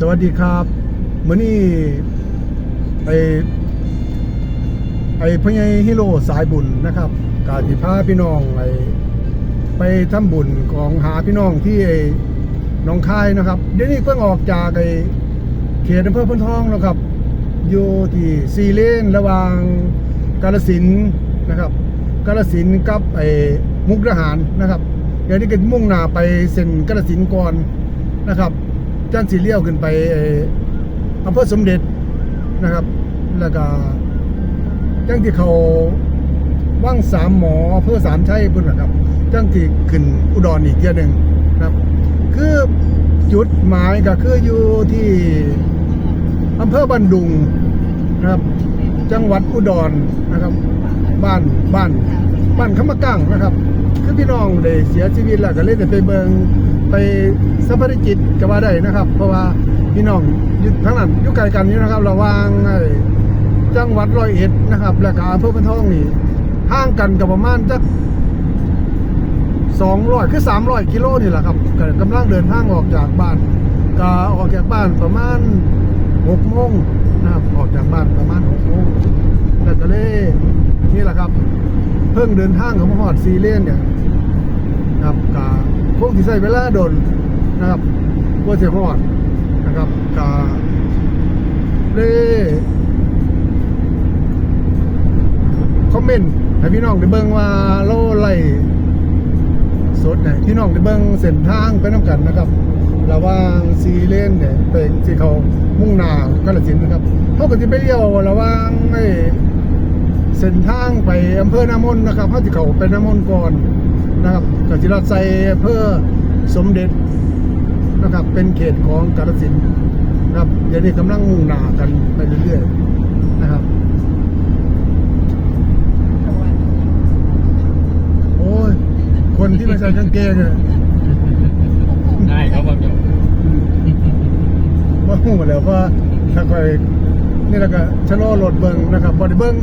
สวัสดีครับมื้อนี้ไอไอพญายฮิโร่สายบุญนะครับ กาสิพาพี่น้องไอไปทำบุญของหาพี่น้องที่ไอหน้องคายนะครับ เดี๋ยวนี้เพิ่งออกจากไอเขตอำเภอพนทองแล้วครับ อยู่ที่ซีเลนระหว่างกาลสินนะครับ กาลสินกับไอมุกดาหารนะครับ เดี๋ยวนี้ก็มุ่งหน้าไปเส้นกาลสินก่อนนะครับ จังสีเลี้ยวขึ้นไปอำเภอสมเด็จนะครับ แล้วก็จังที่เขาว่างสามหมออำเภอสามชัยพุ่นนะครับจังที่ขึ้นอุดรอีกเที่ยหนึ่งนะครับ คือจุดหมายก็คืออยู่ที่อำเภอบันดุงนะครับ จังหวัดอุดรนะครับ บ้านบ้านบ้านขมะกั้งนะครับ คือพี่น้องได้เสียชีวิตแล้วก็เลยได้ไปเบิง ไปสัมภาริจิตก็ว่าได้นะครับ เพราะว่าพี่น้องอยู่ทั้งนั้นอยู่ไกลกันอยู่นะครับ ระวางจังหวัดร้อยเอ็ดนะครับ แล้วก็อำเภอพนทองนี่ห่างกันกับประมาณจักสองร้อยคือสามร้อยกิโลนี่แหละครับกำลังเดินทางออกจากบ้านก็ออกจากบ้านประมาณหกโมงนะครับออกจากบ้านประมาณหกโมงแล้วก็เลยนี่แหละครับ เพิ่งเดินทางของมาฮอดซีเลนเนี่ยครับกา คงที่ใช้เวลาโดนนะครับว่าจะฮอดนะครับกาเล่คอมเมนต์ให้พี่น้องได้เบิ่งว่าเราไล่สดเนี่ยพี่น้องได้เบิ่งเส้นทางไปน้ำกันนะครับระว่างซีเลนเนี่ยไปที่เขามุ่งหน้ากาฬสินนะครับเขาก็จะไปเลี้ยวระว่างไอ้เส้นทางไปอำเภอน้ำมนนะครับเขาที่เขาไปน้ำมนก่อน นะครับกสิรัตใส่อำเภอสมเด็จนะครับเป็นเขตของกาฬสินธุ์นะครับเดี๋ยวนี้กำลังมุ่งหน้ากันไปเรื่อยๆนะครับ โอ้ยคนที่ไม่ใส่กางเกงเนี่ยได้เขาบอกอยู่ว่าหูแล้วว่าถ้าคอยนี่แหละก็ชะลอรถเบิงนะครับบอดเบิง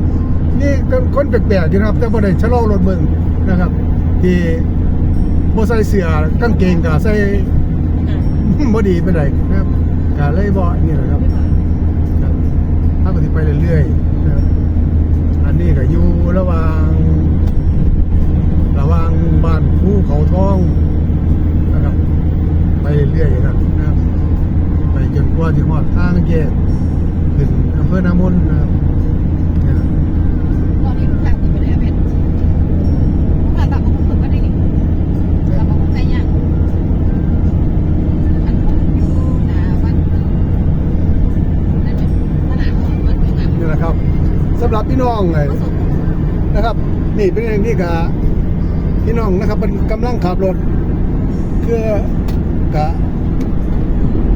นี่ก็คนแปลกๆอยู่นะครับแต่บ่ได้ชะลอรถเบิงนะครับ ที่บ่ใส่เสื้อกางเกงก็ใส่บ่ดีไปไหนใดนะครับก็เลยบ่นี่แหละครับครับถ้าก็สิไปเรื่อยๆนะครับอันนี้ก็อยู่ระหว่าง ระหว่างบ้านภูเขาทองนะครับไปเรื่อยๆนะครับไปจนกว่าที่ฮอดทางแยกขึ้นอำเภอน้ำมนต์นะครับนะครับ สำหรับพี่น้องไงผสมนะครับ นี่เป็นอย่างนี้กับพี่น้องนะครับเป็นกำลังขับรถเพื่อกะ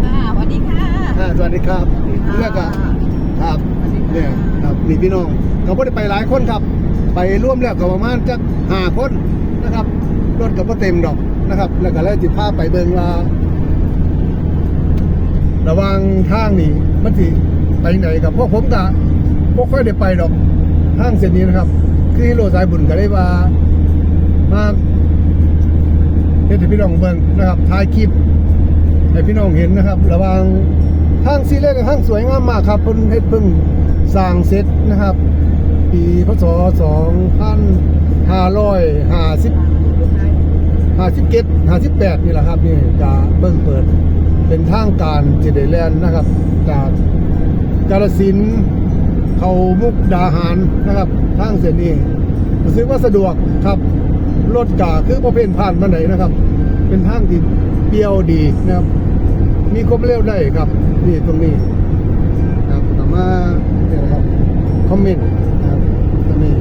ค่ะสวัสดีค่ะอ่าสวัสดีครับเพื่อกะครับเนี่ยครับนี่พี่น้องก็ไม่ได้ไปหลายคนครับ ไปร่วมแล้วก็ประมาณจะห้าคนนะครับรถก็บ่เต็มดอกนะครับ แล้วก็เลยจิพาไปเบิ่งว่าระหวังทางนี่มันสิไปไหนกับพวกผมกะ พวกค่อยได้ไปดอกทางเส้นนี้นะครับคือฮิโรสายบุญก็ได้ว่ามาเฮ็ดให้พี่น้องเบิ่งนะครับถ่ายคลิปให้พี่น้องเห็นนะครับ ระวังทางซีเรียกับทางสวยงามมากครับเพิ่นเฮ็ดเพิ่งสร้างเสร็จนะครับ ปีพศ2550ห้าสิบเจ็ดห้าสิบแปดนี่แหละครับนี่จะเบิ่งเปิดเป็นทางการเจเดแลนด์นะครับ จากกาลสิน เขามุกดาหารนะครับทางเส้นนี้รู้สึกว่าสะดวกครับรถกาคือประเภทผ่านมาไหนนะครับ เป็นทางที่เปรียวดีนะครับ มีความเร็วได้ครับนี่ตรงนี้ครับสามารถเนี่ยนะครับคอมเมนต์นะครับตรงนี้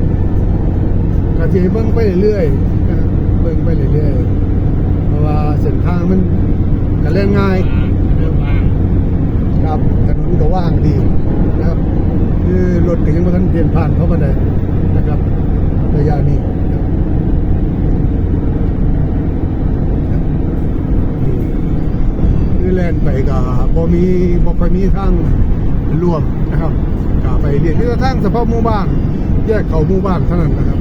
ก็จะเบิ่งไปเรื่อยๆนะครับเบิ่งไปเรื่อยๆเพราะว่าเส้นทางมันก็เล่นง่ายเรื่องว่างครับถนนก็ว่างดีนะครับ คือรถก็ยังไม่ทันเดินผ่านเข้ามาได้นะครับระยะนี้นะครับครับนี่คือแล่นไปกับ่มีบ่ค่อยมีทางร่วมนะครับก็ไปเรียนที่ทางเฉพาะหมู่บ้าน แยกเขาหมู่บ้านเท่านั้นนะครับ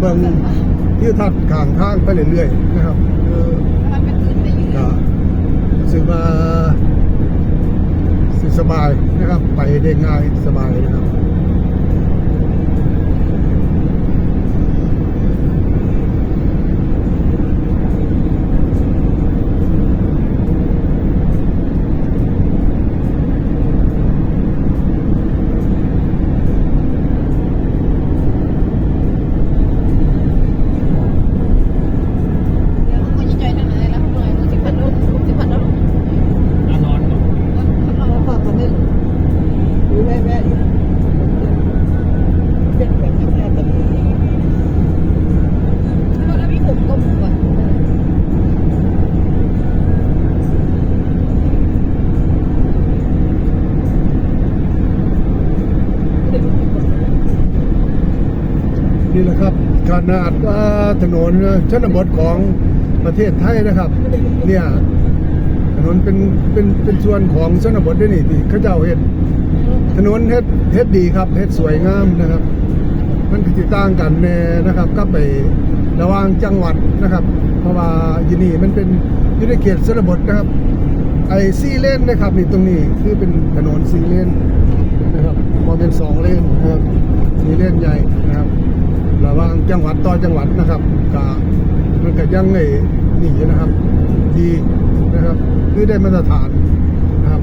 เบิ่งที่ทัดข้างทางไปเรื่อยๆนะครับเออมันเป็นคืนได้อยู่ก็รู้สึกว่าสิสบายนะครับ ไปได้ง่ายสบายนะครับ นี่แหละครับขนาดว่าถนนชนบทของประเทศไทยนะครับ เนี่ยถนนเป็นเป็นเป็นส่วนของชนบทด้วยนี่ที่เขาเจ้าเฮ็ดถนนเฮ็ดเฮ็ดดีครับเฮ็ดสวยงามนะครับ มันก็สิต่างกันแน่นะครับก็ไประว่างจังหวัดนะครับ เพราะว่าอยู่นี่มันเป็นอยู่ในเขตชนบทนะครับ ไอ้ซีเลนนะครับนี่ตรงนี้คือเป็นถนนซีเลนนะครับพอเป็นสองเลนนะครับซีเลนใหญ่นะครับ ระหว่าง จังหวัดต่อจังหวัดนะครับก็มันก็ยังไงนี่นะครับ ดีนะครับคือได้มาตรฐานนะครับ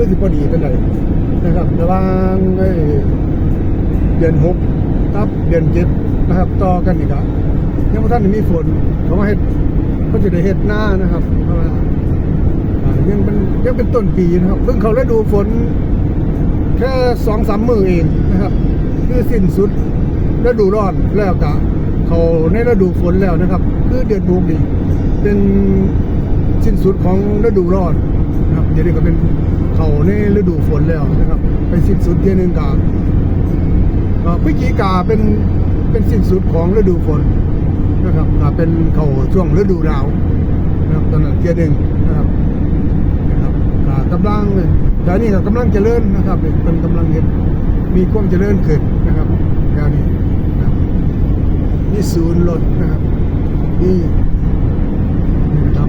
คือสิพอดีเป็นไรนะครับระหว่างเดือนหกกับเดือนเจ็ดนะครับต่อกันอีกอะยังบ่ท่านมีฝนเขามาเฮ็ดเขาจะได้เฮ็ดหน้านะครับเพราะว่ายังเป็นยังเป็นต้นปีนะครับเพิ่งเขาฤดูฝนแค่สองสามมือเองนะครับคือสิ้นสุดฤดูร้อนแล้วก็เขาในฤดูฝนแล้วนะครับ คือเดือนบุกนี่เป็นสิ้นสุดของฤดูร้อนนะครับเดี๋ยวนี้ก็เป็น เขาในฤดูฝนแล้วนะครับไปสิ้นสุดเทียหนึงกากพฤศจิกาเป็นเป็นสิ้นสุดของฤดูฝนนะครับเป็นเขาช่วงฤดูหนาวนะครับตอนนั้นเทียหนึงนะครับนะครับกำลังเลยแต่นี่ก็กำลังเจริญนะครับเป็นกำลังเห็นมีความเจริญขึ้นนะครับอย่างนี้นี่ศูนย์รถนะครับนี่นะครับ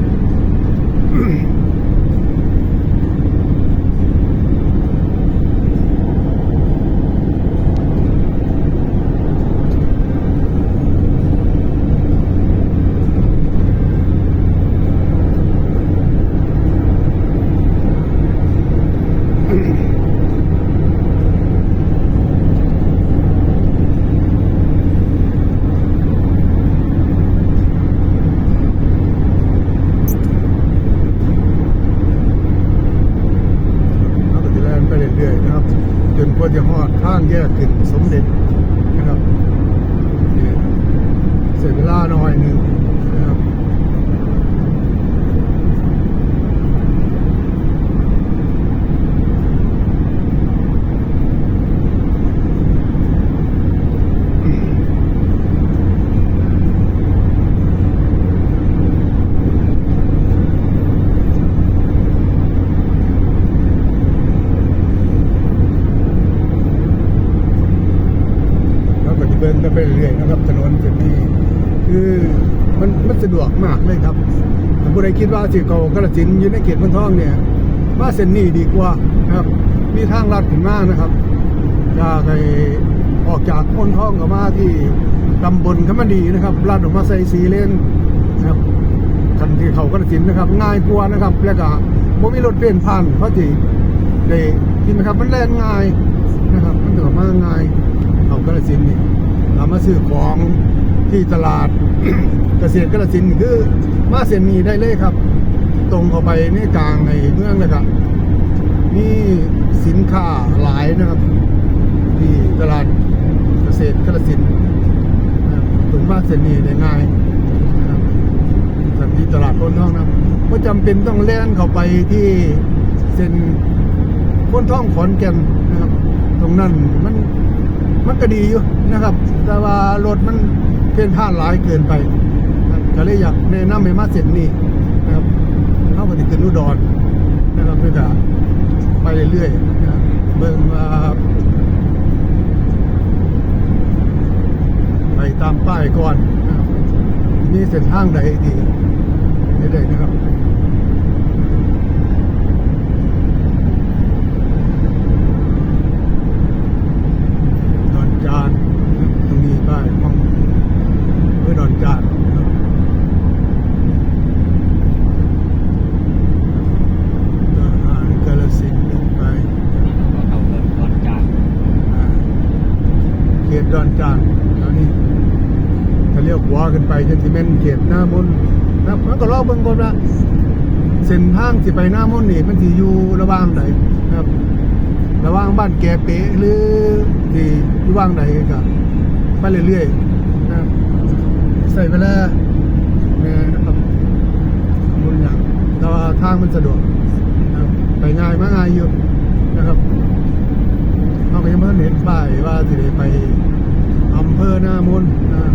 เราก็จะเดินไปเรื่อยๆนะครับ จนกว่าจะหอดข้างแยกขึ้นสมเด็จนะครับนี่เสียเวลาหน่อยหนึ่งนะครับ เราก็จะเดินกันไปเรื่อยๆนะครับ ถนนเส้นนี้คือมันมันสะดวกมากเลยครับถ้าผู้ใด คิดว่าสิเก่ากระสินอยู่ในเขตพันทองเนี่ยมาเส้นนี้ดีกว่านะครับ มีทางลัดขึ้นมานะครับจากไอออกจากพ้นท้องก็มาที่ตำบลขมันดีนะครับลัดออกมาใส่สีเลนนะครับคันที่เขากระสินนะครับ ง่ายกว่านะครับ แล้วก็บ่มีรถเปลี่ยนผ่านเพราะที่ได้ที่นะครับมันแล่นง่ายนะครับ มันถือว่ามาง่ายเอากระสินนี่เรามาซื้อของที่ตลาด เกษตรกระสินคือมาเส้นนี้ได้เลยครับ ตรงเข้าไปในกลางในเมืองเลยครับมีสินค้าหลายนะครับ ที่ตลาดเกษตรกระสินธุ์นะครับตรงมาเส้นนี้ได้ง่ายครับสันที่ตลาดต้นท่องนะครับไม่จำเป็นต้องแล่นเข้าไปที่เส้นพ้นท่องขอนแก่นนะครับ ตรงนั้นมันมันก็ดีอยู่นะครับ แต่ว่ารถมัน เพ่นพ่านหลายเกินไปก็เลยอยากแนะนำให้มาเสร็จนี่นะครับเข้าไปถึงนุดอนนะครับเพื่อจะไปเรื่อยๆนะเบิ่งว่าไปตามป้ายก่อนนะครับมีเส้นทางใดดีไม่ได้นะครับ ดอนจานนะครับตรงนี้ป้ายห้องเพื่อดอนจานนะครับทหารกาลสินธุ์ไป ก็เขาเริ่มร้อนจาก อ่าเขต ดอนจานแล้วนี่ถ้าเรียกหัวขึ้นไปจะที่แม่นเขตหน้ามนนะครับมันก็รอเบิ่งก่อนว่าเส้นทางสิไปหน้ามนนี่มันสิอยู่ระหว่างไหนครับ ระหว่างบ้านแกเป๊ะหรือที่อยู่ว่างไหนก็ไปเรื่อยๆนะครับใส่เวลาเนี่ยนะครับบนอย่างแต่ว่าทางมันสะดวกนะไปง่ายมาง่ายอยู่นะครับเราก็ยังไม่เห็นป้ายว่าสิได้ไป อำเภอหน้ามุนนะ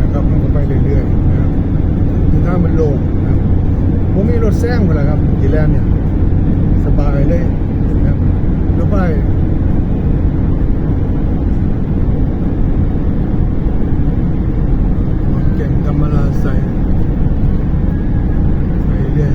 นะครับมันก็ไปเรื่อยๆนะครับที่ทางมันโล่งนะครับผมมีรถแซงไปแล้วครับทีแรกเนี่ย สบายเลยนะครับรถไปขอนแก่นธรรมราใส่ไปเรื่อย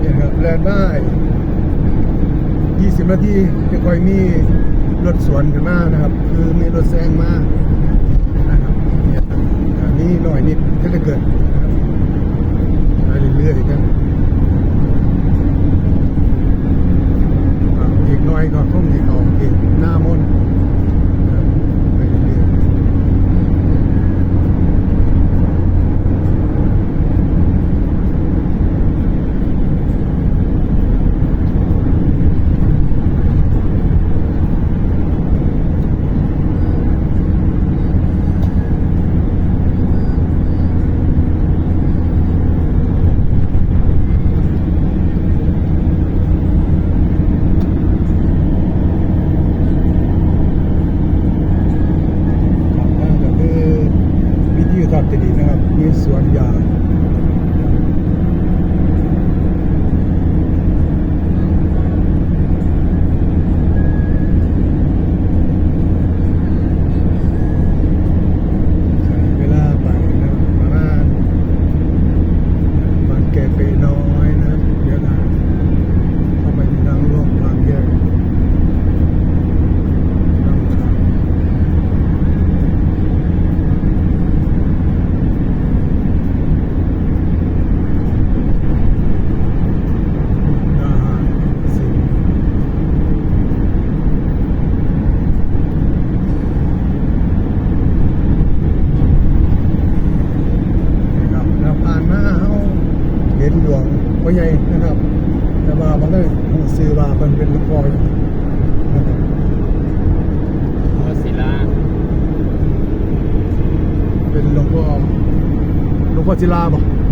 เนี่ยครับแลนด์ได้ 20 นา ทีจะคอยมีรถสวนขึ้นมานะครับ คือมีรถแซงมานะครับนี่หน่อยนิดถ้าจะเกิด Chứ!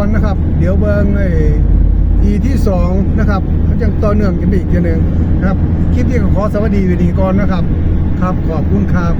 อนนะครับ เดี๋ยวเบิ้งไอ้อีที่สองนะครับยังต่อเนื่องกันอีกทีหนึ่งนะครับ คลิปนี้ขอสวัสดีวีดีก่อนนะครับ ครับขอบคุณครับ